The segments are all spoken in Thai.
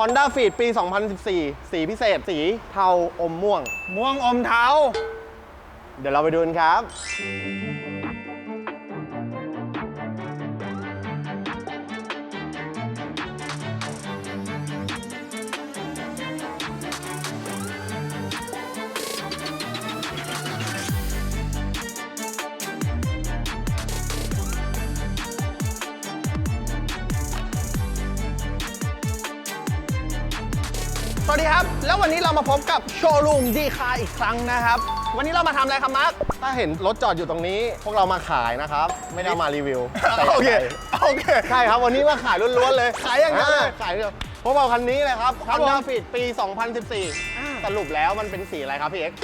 Honda Fit ปี 2014 สีพิเศษ สีเทาอมม่วง ม่วงอมเทา เดี๋ยวเราไปดูกันครับ สวัสดีครับ แล้ววันนี้เรามาพบกับโชว์รูมดีคาอีกครั้งนะครับ วันนี้เรามาทำอะไรครับมาร์คถ้าเห็นรถจอดอยู่ตรงนี้ พวกเรามาขายนะครับ ไม่ได้เอามารีวิวแต่โอเคย่างใดโอเค ใช่ครับวันนี้มาขายล้วนๆเลยขายอย่างเดียวเลยขายเดียวพวกเราคันนี้เลยครับครับ Honda ผม Fit ปีอ่า2014 สรุปแล้วมันเป็นสีอะไรครับพี่เอ็กซ์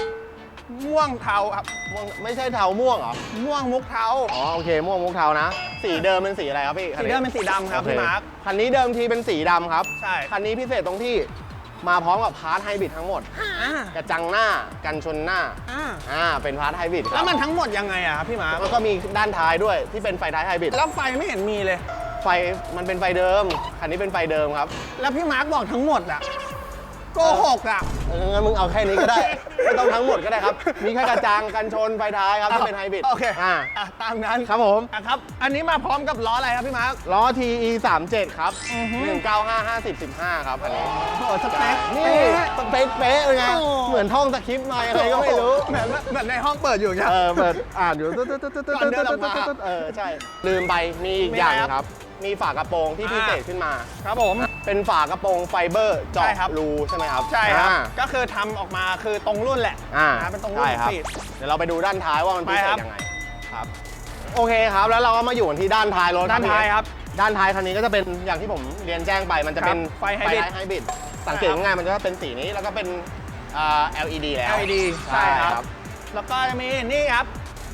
ม่วงเทาครับ ม่วงไม่ใช่เทาม่วงเหรอ ม่วงมุกเทา อ๋อโอเคม่วงมุกเทานะ สีเดิมเป็นสีอะไรครับพี่คัสีนนี้เดิมเป็นสีดำครับโอเพี่มาร์ค คันนี้เดิมทีเป็นสีดำครับ ใช่ คันนี้พิเศษตรงที่ มาพร้อมกับพาร์ทไฮบริดทั้งหมด อ่ากระจังหน้ากันชนหน้าอ่าอ่าเป็นพาร์ทไฮบริดคแล้รับวมันทั้งหมดยังไงอะครับพี่มาร์คแล้วก็มีด้านท้ายด้วยที่เป็นไฟท้ายไฮบริดแล้วไฟไม่เห็นมีเลย ไฟมันเป็นไฟเดิม คันนี้เป็นไฟเดิมครับ แล้วพี่มาร์คบอกทั้งหมดอะ โกหกอะเอองั้นมึงเอาแค่นี้ก็ได้ ไม่ต้องทั้งหมดก็ได้ครับ มีแค่กระจังกันชนไฟท้ายครับที่เป็นไฮบริดโอเคอ่าอะตามนั้นครับผมอะครับ อันนี้มาพร้อมกับล้ออะไรครับพี่มาร์ค ล้อ TE 37ครับอือฮึ195 50 15 ครับคันนี้โอ้โหสเปคนี่เป๊ะส เปคเป๊ะเลยไงโอ้เหมือนท่องสคริปต์มาอะไรก็ไม่รู้เหมือนเหมือนในห้องเปิดอยู่ครับเออเปิดอ่านอยู่ตึ๊ดตึ๊ดตึ๊ดตึ๊ดตึ๊ดก่อนเดินออกมาตึ๊ดเออใช่ลืมไปมีอีกมีอย่างอะไรครับครับ มีฝากระโปรงที่อ่าพิเศษขึ้นมา ครับผมเป็นฝากระโปรงไฟเบอร์ใช่เจาะครับรูใช่ไหมครับ ใช่ครับอ่าก็คือทำออกมาคือตรงรุ่นแหละอ่านะเป็นตรงรุ่นใช่ครับฟีดเดี๋ยวเราไปดูด้านท้ายว่ามันพิเศไปครัษบยังไงครับ โอเคครับแล้วเราก็มาอยู่กันที่ด้านท้ายรถด้านท้ายครับด้านท้ายคันนี้ก็จะเป็นอย่างที่ผมเรียนแจ้งไปมันจะเป็นครับไฟไฮบริดท้ายไฮบริด สังเกตง่ายๆมันจะเป็นสีนี้แล้วก็เป็นอ่า LED แล้ว LED ใช่ครับ แล้วก็จะมีนี่ครับ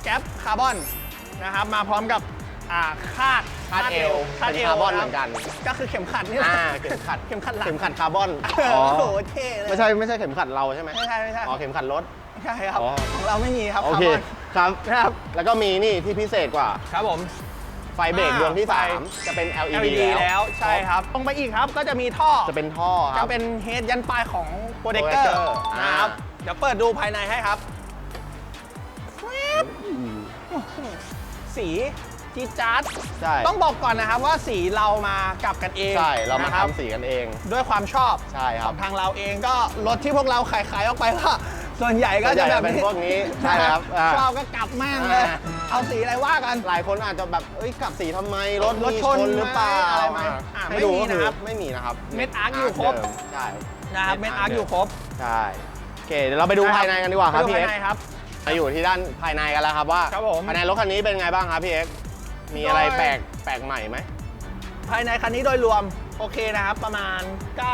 แก๊ปคาร์บอนนะครับมาพร้อมกับอ่าคาดคาดเอวคาดเป็นเอวคาร์บอนคเหมือนกัน ก็คือเข็มขัดนี่แหละอ่าเข็มขัดเข็มขัดหลังเข็มขัดคาร์บอนโอ้โหเท่เลยไม่ใช่ไม่ใช่เข็มขัดเราใช่ไหมไม่ใช่ไม่ใช่อ๋อเข็มขัดรถไม่ใช่ครับอ๋อ ของเราไม่มีครับโอเคคาร์บอน ครับ ครับ แล้วก็มีนี่ที่พิเศษกว่า ครับผม ไฟเบรกอ่าดวงที่ไฟ3จะเป็น LED, LED แล้ว ใช่ครับตรงไปอีกครับก็จะมีท่อ จะเป็นท่อคจะรับ เป็นเฮดยันปลายของโปรเจคเตอร์ Projector นะครับ อ่า เดี๋ยวเปิดดูภายในให้ครับสีจีดจัดใช่ต้องบอกก่อนนะครับว่าสีเรามากลับกันเองใช่เรามานะครับทำสีกันเอง ด้วยความชอบใช่คขรัอบ งทางเราเองก็รถที่พวกเราขายขายๆออกไปก็ ส่วนใหญ่ก็ส่วนใหญ่จะแบบเป็นพวกนี้ใช่ครับอ่าชอบก็กลับแม่งเลย อ่า เอาสีอะไรว่ากัน หลายคนอาจจะแบบเอ้ยกลับสีทำไมรถรถมีชนหรือเปล่าอะไรไหมอ่าอ่าให้ดูไม่มีก็คือนะครับไม่มีนะครับเม็ดอาร์คอยู่ครบ เดิมใช่นะครับเม็ดอาร์คอยู่ครบใช่โอเคเดี๋ยวเราไปดูภายในกันดีกว่าครับไปดูพี่เอ็กภายในครับ มาอยู่ที่ด้านภายในกันแล้วครับว่าครับผมภายในรถคันนี้เป็นไงบ้างครับพี่เอ็กมีอะไรโดยแปลกแปลกใหม่ไหมภายในคันนี้โดยรวมโอเคนะครับ ประมาณ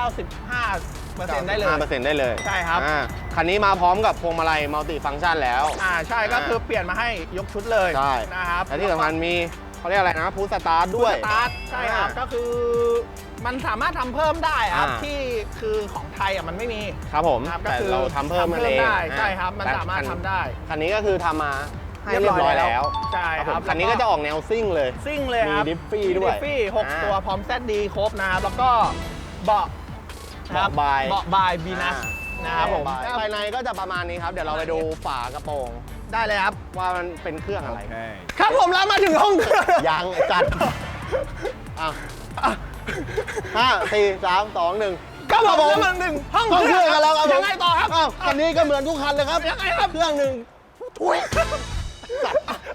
95 เปอร์เซ็นต์ได้เลย 5%ได้เลยใช่ครับ อ่าคันนี้มาพร้อมกับพวงมาลัยมัลติฟังก์ชันแล้ว อ่าใช่ก็คือเปลี่ยนมาให้ยกชุดเลยใช่ นะครับและที่สำคัญมีเขาเรียกอะไรนะพูสตาร์ทด้วยสตาร์ทใช่ครับอ่าก็คือมันสามารถทำเพิ่มได้ครับอ่า ที่คือของไทยอะมันไม่มีครับผมครับก็แต่คือเราทำเพิ่มมันเองได้อ่าใช่ครับมันแต่สามารถคัทำได้คันนี้ก็คือทำมาให้เรียบร้อยแล้วใช่ครับคผรับมคันนี้ก็จะออกแนวซิ่งเลย ซิ่งเลยครับมีดิฟฟี่ด้วยมีดิฟฟี่หกอ่า ตัวพร้อมแซดดีครบนะครับแล้วก็เบาะ เบาะบาย เบาะบายบีนัสนะครับผมภายในก็จะประมาณนี้ครับ เดี๋ยวเราไปดูฝากระโปรง ได้เลยครับ ว่ามันเป็นเครื่องอะไร ครับผมแล้วมาถึงห้องเครื่องยังไอ้จัดอะห้าสี่สามสองหนึ่งครับผมครับผมแล้วมาถึงห้องต้องเคเครื่รื่อองงกันแล้วครับผมยังไงต่อครับ อ้าวคันนี้ก็เหมือนทุกคันเลยครับยังไงครับ เครื่องหนึ่งทุย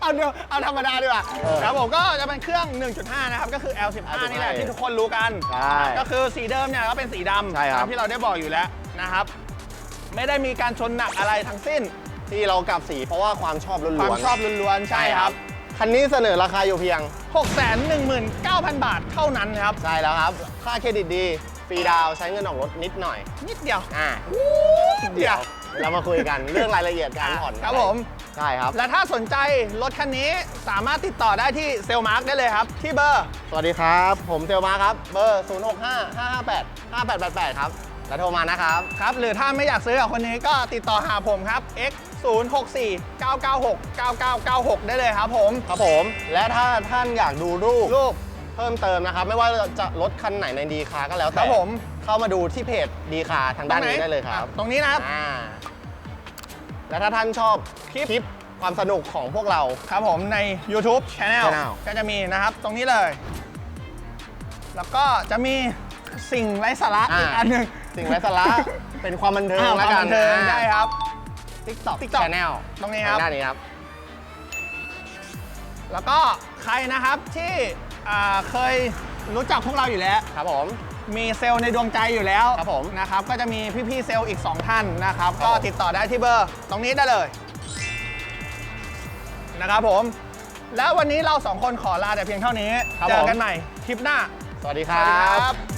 เอาเดียวเอาธรรมดาดีกว่าเออครับผมก็จะเป็นเครื่อง 1.5 นะครับ ก็คือ L15 L15 นี่แหละที่ทุกคนรู้กัน ใช่ ก็คือสีเดิมเนี่ยก็เป็นสีดำใช่ครับ ตามที่เราได้บอกอยู่แล้วนะครับ ไม่ได้มีการชนหนักอะไรทั้งสิ้น ที่เรากลับสีเพราะว่าความชอบล้วนๆความชอบล้วนๆใช่ครับ คันนี้เสนอราคาอยู่เพียง 619,000 บาทเท่านั้นครับ ใช่แล้วครับ ค่าเครดิตดี ฟรีดาวน์ใช้เงินออกรถนิดหน่อย นิดเดียวอ่านิดเดียวเรามาคุยกันเรื่องรายละเอียดการผ่อนครับผม ใช่ครับ และถ้าสนใจรถคันนี้สามารถติดต่อได้ที่เซลมาร์กได้เลยครับ ที่เบอร์ สวัสดีครับ ผมเซลมาครับ เบอร์ 0 6 5 5 5 8 5 8 8 8 ครับ แล้วโทรมานะครับ ครับ หรือถ้าไม่อยากซื้อกับคนนี้ก็ติดต่อหาผมครับ x 0 6 4 9 9 6 9 9 9 6 ได้เลยครับผม ครับผม และถ้าท่านอยากดูรูปรูปเพิ่มเติมนะครับ ไม่ว่าจะรถคันไหนในดีคาก็แล้วคแต่รับผม เข้ามาดูที่เพจดีคาทางด้านนี้ตรงหได้เลยครับอะตรงนี้นะครับ อ่า และถ้าท่านชอบคลิปคลิปความสนุกของพวกเรา ครับผมใน YouTube Channel Channel ก็จะมีนะครับตรงนี้เลย แล้วก็จะมีสิ่งไร้สาระอ่าอีกอันหนึ่งสิ่งไร้สาระ เป็นความบันเทิงอ่าแล้วคกัวามนบันเทิงได้ครับ TikTok TikTok Channel ตรงนี้ครับทางด้านนี้ครับ แล้วก็ใครนะครับที่อ่าเคยรู้จักพวกเราอยู่แล้ว ครับผม มีเซลล์ในดวงใจอยู่แล้วครับผมนะครับก็จะมีพี่ๆเซลล์อีก 2 ท่านนะครับ ครับก็ผมติดต่อได้ที่เบอร์ตรงนี้ได้เลยนะครับผม แล้ววันนี้เราสองคนขอลาแต่เพียงเท่านี้ครับเจอผมกันใหม่คลิปหน้า สวัสดีคสรัวัสดีบครับ